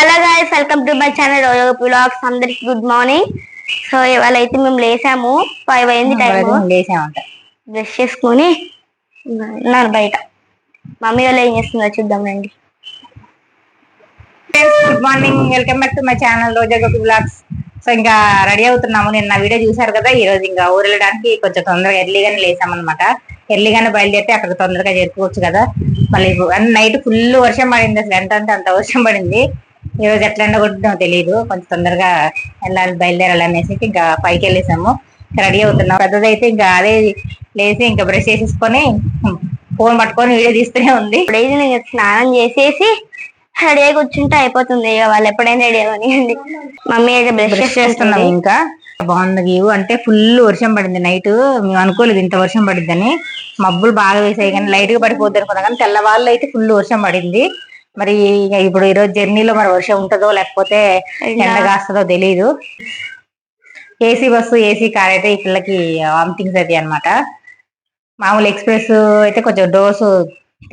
Hello guys welcome to my channel vlogs అందరికి good morning so ఇవాళ అయితే మేము లేసాము. ఫైవ్ అయింది టైం లేసామంట. బ్రష్ చేసుకుని ఉన్నాను బయట. మమ్మీ వాళ్ళు ఏం చేస్తుందో చూద్దాం రండి. Good morning welcome back to my channel Roja Gopi vlogs so ఇంకా రెడీ అవుతున్నాము. నేను నా వీడియో చూసారు కదా ఈ రోజు ఇంకా ఊరు వెళ్ళడానికి కొంచెం తొందరగా ఎర్లీగానే లేసామన్నమాట. ఎర్లీగానే బయలుదేరితే అక్కడ తొందరగా చేరుకోవచ్చు కదా. మళ్ళీ నైట్ ఫుల్ వర్షం పడింది అసలు. ఎంత అంటే అంత వర్షం పడింది. ఈ రోజు ఎట్లా ఎండగొట్టినో తెలియదు కొంచెం తొందరగా వెళ్ళాలి బయలుదేరాలి అనేసి ఇంకా పైకి వెళ్ళేసాము. రెడీ అవుతున్నాం. పెద్దదైతే ఇంకా అదే లేచి ఇంకా బ్రష్ చేసేసుకొని ఫోన్ పట్టుకొని వీడియో తీస్తూనే ఉంది. ఇప్పుడైతే నేను స్నానం చేసేసి రెడీ అయి కూర్చుంటే అయిపోతుంది. ఇక వాళ్ళు ఎప్పుడైనా రెడీ అవ్వనియండి. మమ్మీ అయితే బ్రష్ బ్రష్ చేస్తున్నాం ఇంకా. బాగుంది వ్యూ. అంటే ఫుల్ వర్షం పడింది నైట్. మేము అనుకోలేదు ఇంత వర్షం పడిద్దని. మబ్బులు బాగా వేసాయి కానీ లైట్గా పడిపోద్ది అనుకున్నాం కానీ తెల్లవాళ్ళు అయితే ఫుల్ వర్షం పడింది. మరి ఇప్పుడు ఈ రోజు జర్నీలో మరి వర్షం ఉంటుందో లేకపోతే ఎండ కాస్తుందో తెలియదు ఏసీ బస్సు ఏసీ కార్ అయితే ఈ పిల్లకి వామిటింగ్స్ అయితే అన్నమాట. మామూలు ఎక్స్ప్రెస్ అయితే కొంచెం డోర్స్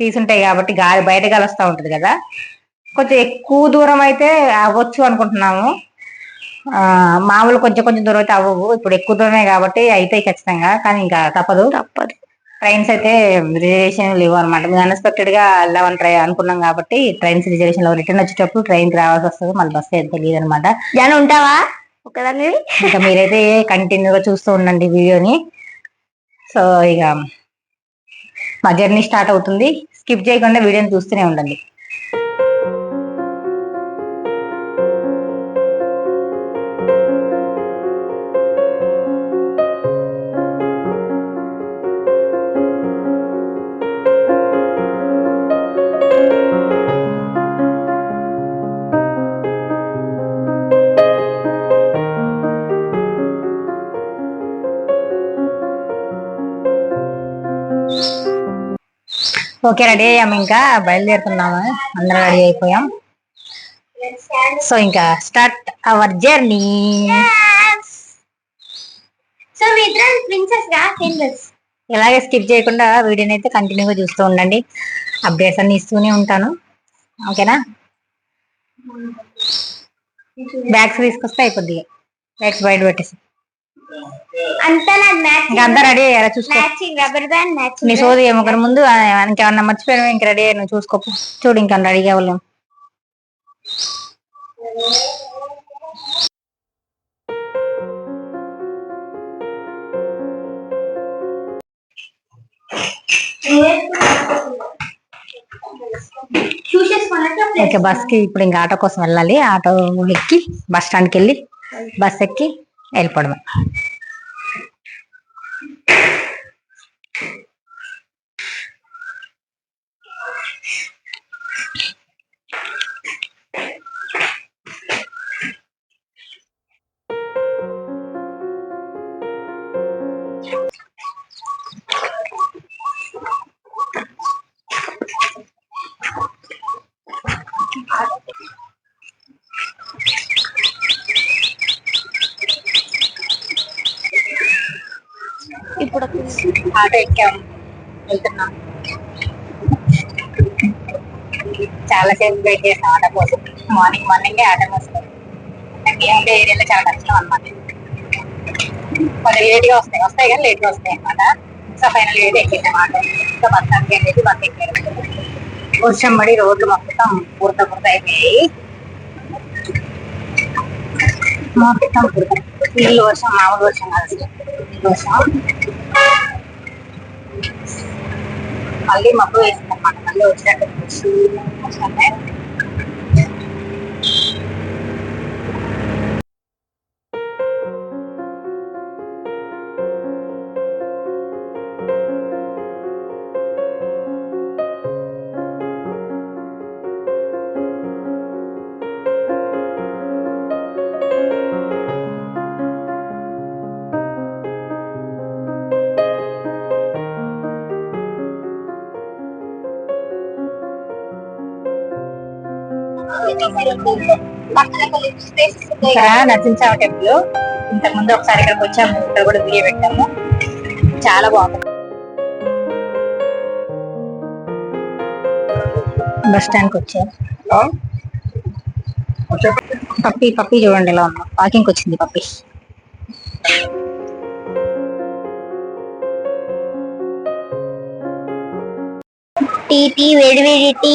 తీసుంటాయి కాబట్టి గాలి బయట గాలి వస్తూ ఉంటది కదా. కొంచెం ఎక్కువ దూరం అయితే అవ్వచ్చు అనుకుంటున్నాము. ఆ మామూలు కొంచెం కొంచెం దూరం అయితే అవ్వవు. ఇప్పుడు ఎక్కువ దూరమే కాబట్టి అయితే ఖచ్చితంగా కానీ ఇంకా తప్పదు. తప్పదు. ట్రైన్స్ అయితే రిజర్వేషన్ లేవు అనమాట మేము అన్ఎక్స్పెక్టెడ్గా వెళ్ళామని ట్రై అనుకున్నాం కాబట్టి ట్రైన్స్ రిజర్వేషన్లో రిటర్న్ వచ్చేటప్పుడు ట్రైన్కి రావాల్సి వస్తుంది. మళ్ళీ బస్ అయితే తెలియదు అనమాట జన ఉంటావా? ఒకదాన్ని ఇంకా మీరైతే కంటిన్యూగా చూస్తూ ఉండండి వీడియోని సో ఇక మా జర్నీ స్టార్ట్ అవుతుంది. స్కిప్ చేయకుండా వీడియోని చూస్తూనే ఉండండి. ఓకే రెడీ అయ్యాము ఇంకా. బయలుదేరుతున్నాము. అందరం రెడీ అయిపోయాం. సో ఇంకా స్టార్ట్ అవర్ జర్నీ సో ప్రిన్సెస్గా ఇలాగే స్కిప్ చేయకుండా వీడియోని అయితే కంటిన్యూగా చూస్తూ ఉండండి. అప్డేట్స్ అన్ని ఇస్తూనే ఉంటాను. ఓకేనా బ్యాగ్స్ తీసుకొస్తే అయిపోద్ది. బ్యాగ్స్ బయట పెట్టేసి. అంతా నాకు ఇంకా అంతా రెడీ అయ్యారా? చూసుకో. మ్యాచింగ్ రబ్బర్ బ్యాండ్ నీ మ్యాచింగ్ సోది ఒకరి ముందు ఇంకేమన్నా మర్చిపోయాను ఇంక రెడీ అయ్యి నువ్వు చూసుకోపు చూడు ఇంకా రెడీ అవ్వలేము బస్కి ఇప్పుడు ఇంకా ఆటో కోసం వెళ్ళాలి. ఆటో ఎక్కి బస్ స్టాండ్కి వెళ్ళి బస్ ఎక్కి వెళ్ళిపోవడమే ఇప్పుడు ఆటో ఎక్కాం వెళ్తున్నాం. చాలా సేపు వెయిట్ చేసాం ఆటో కోసం. మార్నింగ్ మార్నింగ్ ఆటో వస్తుంది ఏముంటే ఏరియాలో చాలా కష్టం అనమాట కొంచెం లేట్గా వస్తాయి. వస్తాయి కానీ లేట్గా వస్తాయి అనమాట సో ఫైనల్ అయితే ఎక్కేసాం ఆటో. ఇంకా బస్ స్టాండ్కి బస్ ఎక్కారు. వర్షం పడి రోడ్లు మొత్తం పూర్త పూర్త అయిపోయాయి. మొత్తం పూర్త నీళ్ళు వర్షం మామూలు వర్షం కాదు వర్షం. మళ్ళీ మబ్బు వేసింది అనమాట మళ్ళీ వచ్చినట్టు ఇక్కడ నచ్చించాము టెంపుల్. ఇంతకు ముందు ఒకసారి ఇక్కడికి వచ్చాము ఇక్కడ కూడా వీడియో పెట్టాము. చాలా బాగుంది. బస్ స్టాండ్కి వచ్చాము. పప్పి పప్పి చూడండి ఎలా ఉన్నా వాకింగ్ వచ్చింది పప్పి. టీ టీ వేడి వేడి టీ.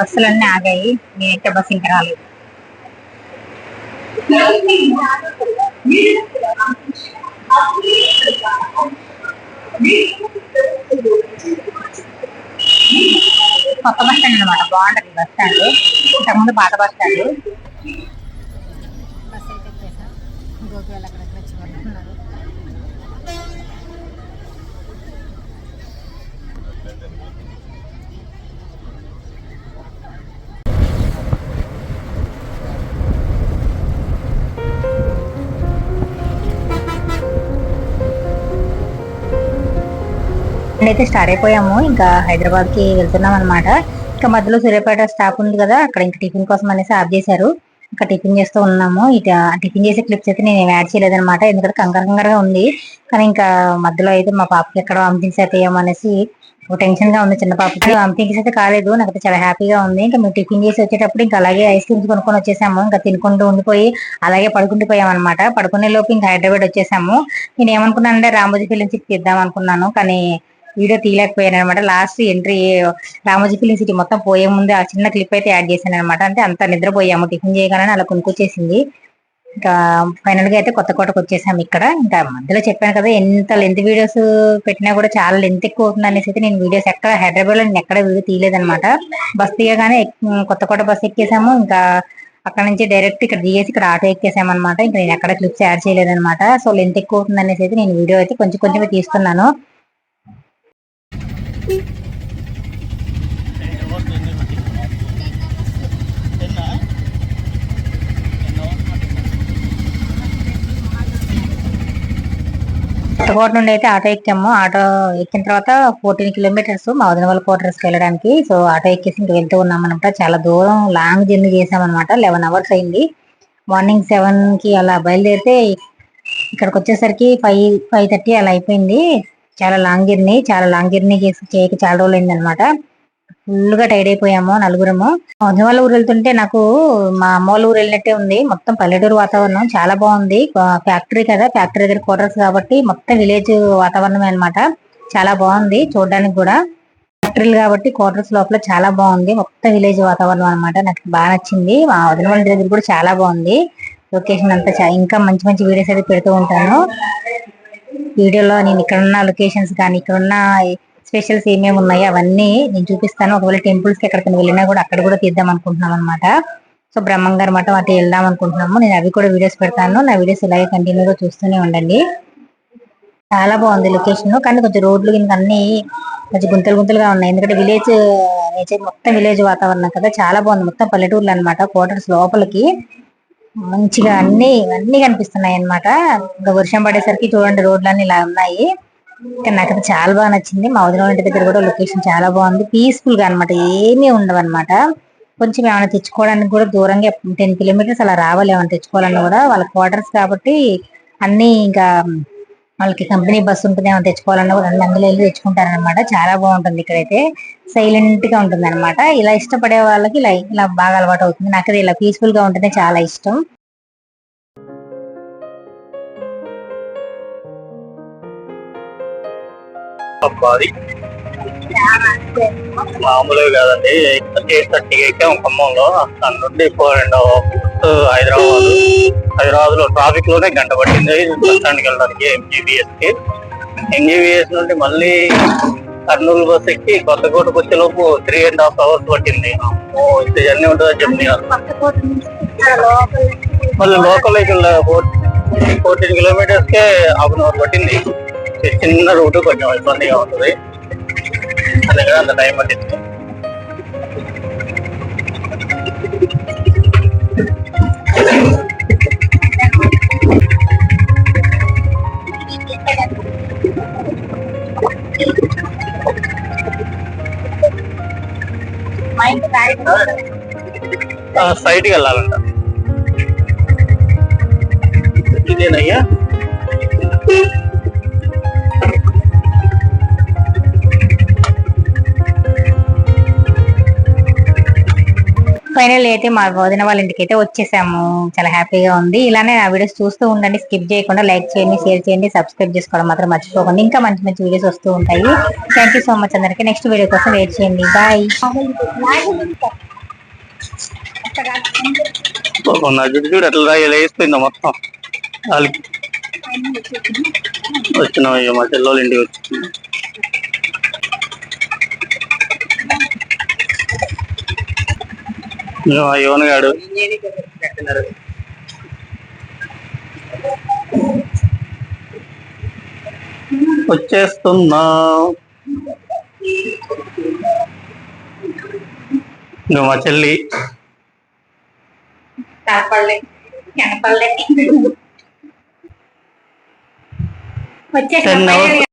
బస్సులన్నీ ఆగాయి. నేనైతే బస్సు ఇంకా రాలేదు. కొత్త బస్ స్టాండ్ అనమాట బాగుంటది బస్ స్టాండ్. ఇంతకుముందు పాత బస్ స్టాండ్. అయితే స్టార్ట్ అయిపోయాము. ఇంకా హైదరాబాద్కి వెళ్తున్నాం అనమాట ఇంకా మధ్యలో సూర్యాపేట స్టాప్ ఉంది కదా అక్కడ ఇంకా టిఫిన్ కోసం అనేసి ఆఫ్ చేశారు. ఇంకా టిఫిన్ చేస్తూ ఉన్నాము. ఇట టిఫిన్ చేసే క్లిప్స్ అయితే నేను యాడ్ చేయలేదనమాట ఎందుకంటే కంగారు కంగారుగా ఉంది. కానీ ఇంకా మధ్యలో అయితే మా పాపకి ఎక్కడ వామిటింగ్స్ అయితే అనేసి ఒక టెన్షన్గా ఉంది. చిన్న పాపకి వామిటింగ్స్ అయితే కాలేదు. నాకైతే చాలా హ్యాపీగా ఉంది. ఇంకా మేము టిఫిన్ చేసి వచ్చేటప్పుడు ఇంకా అలాగే ఐస్ క్రీమ్స్ కొనుక్కొని వచ్చేసాము. ఇంకా తినుకుంటూ ఉండిపోయి అలాగే పడుకుండిపోయాం అనమాట పడుకునే లోపు ఇంకా హైదరాబాద్ వచ్చేసాము. నేను ఏమనుకున్నానంటే రామోజీ ఫిలిం సిటీ తీద్దాం అనుకున్నాను. కానీ వీడియో తీయలేకపోయాను అనమాట last entry Ramoji film city మొత్తం పోయే ముందే ఆ చిన్న క్లిప్ అయితే యాడ్ చేశాను అనమాట అంటే అంత నిద్రపోయాము టిఫిన్ చేయగానే అలా కొనుక్కొచ్చేసింది. ఇంకా ఫైనల్గా అయితే కొత్త కోటకు వచ్చేసాము ఇక్కడ. ఇంకా మధ్యలో చెప్పాను కదా ఎంత లెంత్ వీడియోస్ పెట్టినా కూడా చాలా లెంత్ ఎక్కువ అవుతుంది అనేసి అయితే నేను వీడియోస్ ఎక్కడ హైదరాబాద్లో నేను ఎక్కడ వీడియో తీయలేదనమాట బస్ తీయగానే కొత్త కోట బస్ ఎక్కేసాము. ఇంకా అక్కడ నుంచి డైరెక్ట్ ఇక్కడ దిగేసి ఇక్కడ ఆటో ఎక్కేసాము అనమాట ఇంకా నేను ఎక్కడ క్లిప్స్ యాడ్ చేయలేదన్నమాట. సో లెంత్ ఎక్కువ అవుతుంది అనేసి అయితే నేను వీడియో అయితే కొంచెం కొంచెం తీస్తున్నాను. కొత్తకోట నుండి అయితే ఆటో ఎక్కాము. ఆటో ఎక్కిన తర్వాత ఫోర్టీన్ కిలోమీటర్స్ మా వదిన వాళ్ళ క్వార్టర్స్కి వెళ్ళడానికి. సో ఆటో ఎక్కేసి ఇంక వెళ్తూ ఉన్నాం అనమాట చాలా దూరం లాంగ్ జర్నీ చేసామన్నమాట. లెవెన్ అవర్స్ అయింది. మార్నింగ్ సెవెన్కి అలా బయలుదేరితే ఇక్కడికి వచ్చేసరికి ఫైవ్ ఫైవ్ థర్టీ అలా అయిపోయింది. చాలా లాంగ్ జర్నీ చాలా లాంగ్ జర్నీ చేసి చేయక చాలా రోజులు అయింది అనమాట ఫుల్గా టైర్డ్ అయిపోయాము నలుగురము. మా వాళ్ళ ఊరు వెళ్తుంటే నాకు మా అమ్మ వాళ్ళ ఊరు వెళ్ళినట్టే ఉంది. మొత్తం పల్లెటూరు వాతావరణం చాలా బాగుంది. ఫ్యాక్టరీ కదా ఫ్యాక్టరీ దగ్గర క్వార్టర్స్ కాబట్టి మొత్తం విలేజ్ వాతావరణమే అనమాట చాలా బాగుంది చూడడానికి కూడా. ఫ్యాక్టరీలు కాబట్టి క్వార్టర్స్ లోపల చాలా బాగుంది. మొత్తం విలేజ్ వాతావరణం అనమాట నాకు బాగా నచ్చింది. మా వదిన వాళ్ళ దగ్గర కూడా చాలా బాగుంది. లొకేషన్ అంతా చా- ఇంకా మంచి మంచి వీడియోస్ అయితే పెడుతూ ఉంటాను. వీడియోలో నేను ఇక్కడ ఉన్న లొకేషన్స్ కానీ ఇక్కడ ఉన్న స్పెషల్స్ ఏమేమి ఉన్నాయో అవన్నీ నేను చూపిస్తాను. ఒకవేళ టెంపుల్స్కి ఎక్కడికి వెళ్ళినా కూడా అక్కడ కూడా తీద్దాం అనుకుంటున్నాం అనమాట సో బ్రహ్మంగారి మఠం అటు వెళ్దాం అనుకుంటున్నాము. నేను అవి కూడా వీడియోస్ పెడతాను. నా వీడియోస్ ఇలాగే కంటిన్యూగా చూస్తూనే ఉండండి. చాలా బాగుంది లొకేషన్ కానీ కొంచెం రోడ్లు కింద అన్ని కొంచెం గుంతలు గుంతలుగా ఉన్నాయి. ఎందుకంటే విలేజ్ నేచర్ మొత్తం విలేజ్ వాతావరణం కదా. చాలా బాగుంది. మొత్తం పల్లెటూర్లు అనమాట క్వార్టర్స్ లోపలికి. మంచిగా అన్ని అన్ని కనిపిస్తున్నాయి అన్నమాట ఇంకా వర్షం పడేసరికి చూడండి రోడ్లన్నీ ఇలా ఉన్నాయి. కానీ నాకైతే చాలా బాగా నచ్చింది. మా వదిన ఇంటి దగ్గర కూడా లొకేషన్ చాలా బాగుంది. పీస్ఫుల్గా అనమాట ఏమీ ఉండవు అనమాట కొంచెం ఏమైనా తెచ్చుకోవడానికి కూడా దూరంగా టెన్ కిలోమీటర్స్ అలా రావాలి. ఏమైనా తెచ్చుకోవాలన్నా కూడా వాళ్ళ క్వార్టర్స్ కాబట్టి అన్ని ఇంకా వాళ్ళకి కంపెనీ బస్ ఉంటుంది ఏమైనా తెచ్చుకోవాలన్నా కూడా అన్ని అందులో వెళ్ళి తెచ్చుకుంటారనమాట చాలా బాగుంటుంది ఇక్కడైతే. సైలెంట్గా ఉంటుంది అనమాట ఇలా ఇష్టపడే వాళ్ళకి ఇలా ఇలా బాగా అలవాటు అవుతుంది. నాకు ఇలా పీస్ఫుల్గా ఉంటేనే చాలా ఇష్టం. అది. మామూలుగా కాదండి. ఎయిట్ థర్టీకి ఎక్కాం ఖమ్మంలో అక్కడ నుండి ఫోర్ అండ్ హైదరాబాద్ హైదరాబాద్. లో ట్రాఫిక్లోనే గంట పట్టింది. బస్ స్టాండ్కి వెళ్ళడానికి ఎంజీబీఎస్కి. ఎంజీబీఎస్ నుండి మళ్ళీ కర్నూలు బస్ ఎక్కి కొత్తకోటకు వచ్చే లోపు త్రీ అండ్ హాఫ్ అవర్స్ పట్టింది. ఇంత జర్నీ ఉంటుందని చెప్పి మళ్ళీ లోకల్ ఫోర్టీన్ కిలోమీటర్స్ కే హాఫ్ అన్ అవర్ పట్టింది. చిన్న రూట్ కొంచెం ఇబ్బందిగా ఉంటుంది. అందుకని అంత టైం పట్టింది సైడ్కి వెళ్ళాలంట ఇదేనయ్యా ఫైనల్ అయితే మా వదిన వాళ్ళ ఇంటికి అయితే వచ్చేసాము. చాలా హ్యాపీగా ఉంది. ఇలానే నా వీడియోస్ చూస్తూ ఉండండి. స్కిప్ చేయకుండా లైక్ చేయండి షేర్ చేయండి సబ్స్క్రైబ్ చేసుకోవడం మాత్రం మర్చిపోకండి. ఇంకా మంచి మంచి వీడియోస్ వస్తూ ఉంటాయి. థ్యాంక్ యూ సో మచ్ అందరికి. నెక్స్ట్ వీడియో కోసం వెయిట్ చేయండి. బాయ్ చూడు ఎట్లా మొత్తం. వాళ్ళకి వచ్చినాం ఇక మా చెల్లెళ్ళ ఇంటికి వచ్చి. గాడు. వచ్చేస్తున్నా. ఇగో మా చెల్లి. అవర్స్